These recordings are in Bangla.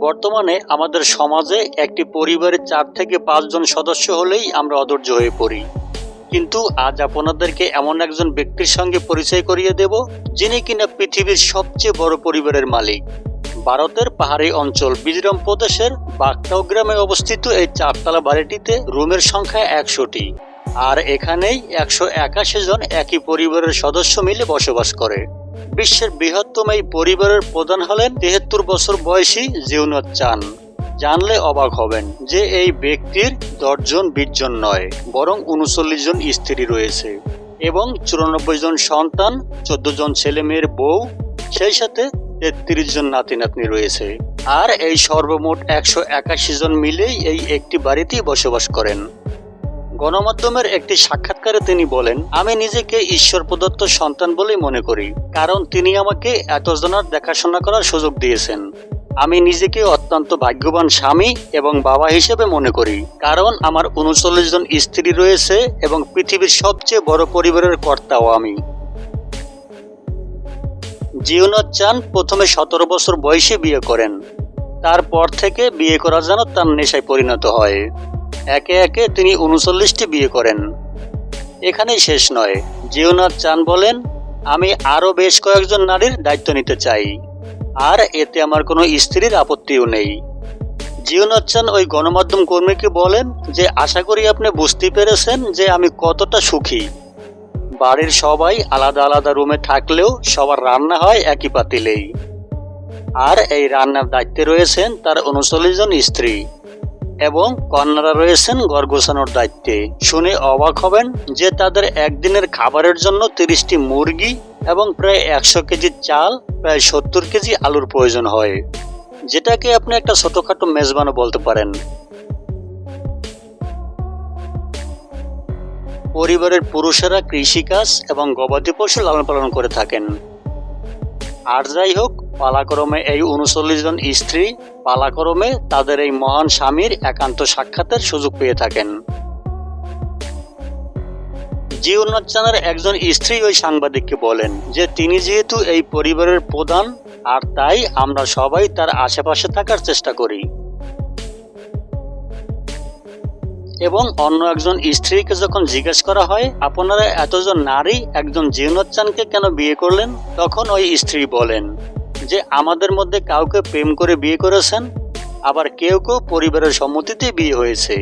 বর্তমানে আমাদের সমাজে একটি পরিবারের চার থেকে পাঁচজন সদস্য হলেই আমরা অধৈর্য হয়ে পড়ি। কিন্তু আজ আপনাদেরকে এমন একজন ব্যক্তির সঙ্গে পরিচয় করিয়ে দেব, যিনি কিনা পৃথিবীর সবচেয়ে বড় পরিবারের মালিক। ভারতের পাহাড়ি অঞ্চল বিজরাম প্রদেশের বাগটাও গ্রামে অবস্থিত এই চারতলা বাড়িটিতে রুমের সংখ্যা একশোটি। আর এখানেই একশো একাশি জন একই পরিবারের সদস্য মিলে বসবাস করে। বিশ্বের বৃহত্তম এই পরিবারের প্রধান হলেন তেহাত্তর বছর বয়সী জিউনত চান। জানলে অবাক হবেন যে এই ব্যক্তির দশজন বিশ নয়, বরং উনচল্লিশ জন স্ত্রী রয়েছে এবং চুরানব্বই জন সন্তান, চোদ্দ জন ছেলে মেয়ের বউ, সেই সাথে তেত্রিশ জন নাতি নাতনি রয়েছে। আর এই সর্বমোট একশো একাশি জন মিলেই এই একটি বাড়িতেই বসবাস করেন। গণমাধ্যমের একটি সাক্ষাৎকারে তিনি বলেন, আমি নিজেকে ঈশ্বর প্রদত্ত সন্তান বলেই মনে করি, কারণ তিনি আমাকে এতজনার দেখাশোনা করার সুযোগ দিয়েছেন। আমি নিজেকে অত্যন্ত ভাগ্যবান স্বামী এবং বাবা হিসেবে মনে করি, কারণ আমার উনচল্লিশ জন স্ত্রী রয়েছে এবং পৃথিবীর সবচেয়ে বড় পরিবারের কর্তাও আমি। জিওনাথ চান প্রথমে সতেরো বছর বয়সে বিয়ে করেন। তারপর থেকে বিয়ে করা যেন তার নেশায় পরিণত হয়। একে একে তিনি উনচল্লিশটি বিয়ে করেন। এখানেই শেষ নয়। জিওনাথ চান বলেন, আমি আরও বেশ কয়েকজন নারীর দায়িত্ব নিতে চাই। আর এতে আমার কোনো স্ত্রীর আপত্তিও নেই। জিওনাথ চান ওই গণমাধ্যম কর্মীকে বলেন যে, আশা করি আপনি বুঝতে পেরেছেন যে আমি কতটা সুখী। বাড়ির সবাই আলাদা আলাদা রুমে থাকলেও সবার রান্না হয় একই পাতিলেই। আর এই রান্নার দায়িত্বে রয়েছেন তার উনচল্লিশ জন স্ত্রী। এবং কন্যারা রয়েছেন ঘর গোছানোর দায়িত্বে। শুনে অবাক হবেন যে তাদের একদিনের খাবারের জন্য তিরিশটি মুরগি এবং প্রায় একশো কেজি চাল, প্রায় সত্তর কেজি আলুর প্রয়োজন হয়। যেটাকে আপনি একটা ছোটখাটো মেজবানও বলতে পারেন। পরিবারের পুরুষেরা কৃষিকাজ এবং গবাদি পশু লালন পালন করে থাকেন। আর যাই হোক পালাক্রমে এই উনচল্লিশ জন স্ত্রী পালাক্রমে তাদের এই মহান স্বামীর একান্ত সাক্ষাতের সুযোগ পেয়ে থাকেন। জিওনাথ চানের একজন স্ত্রী ওই সাংবাদিককে বলেন যে, তিনি যেহেতু এই পরিবারের প্রধান, আর তাই আমরা সবাই তার আশেপাশে থাকার চেষ্টা করি। এবং অন্য একজন স্ত্রীকে যখন জিজ্ঞেস করা হয়, আপনারা এতজন নারী একজন জিওনাথ চানকে কেন বিয়ে করলেন? তখন ওই স্ত্রী বলেন যে আমাদের মধ্যে কাউকে প্রেম করে বিয়ে করেছেন, আবার কেউ কেউ পরিবারের সম্মতিতে বিয়ে হয়েছে।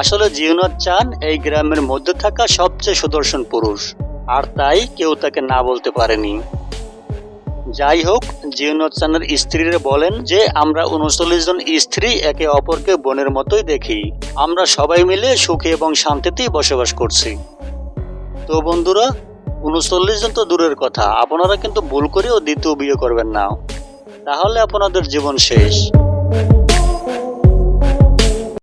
আসলে জিওনাথ চান এই গ্রামের মধ্যে থাকা সবচেয়ে সুদর্শন পুরুষ, আর তাই কেউ তাকে না বলতে পারেনি। যাই হোক জিওনাথ চানের স্ত্রীরা বলেন যে, আমরা উনচল্লিশ জন স্ত্রী একে অপরকে বোনের মতোই দেখি। আমরা সবাই মিলে সুখে এবং শান্তিতেই বসবাস করছি। তো বন্ধুরা উনচল্লিশ জন তো দূরের কথা। আপনারা কিন্তু ভুল করেও দ্বিতীয় বিয়ে করবেন না। তাহলে আপনাদের জীবন শেষ।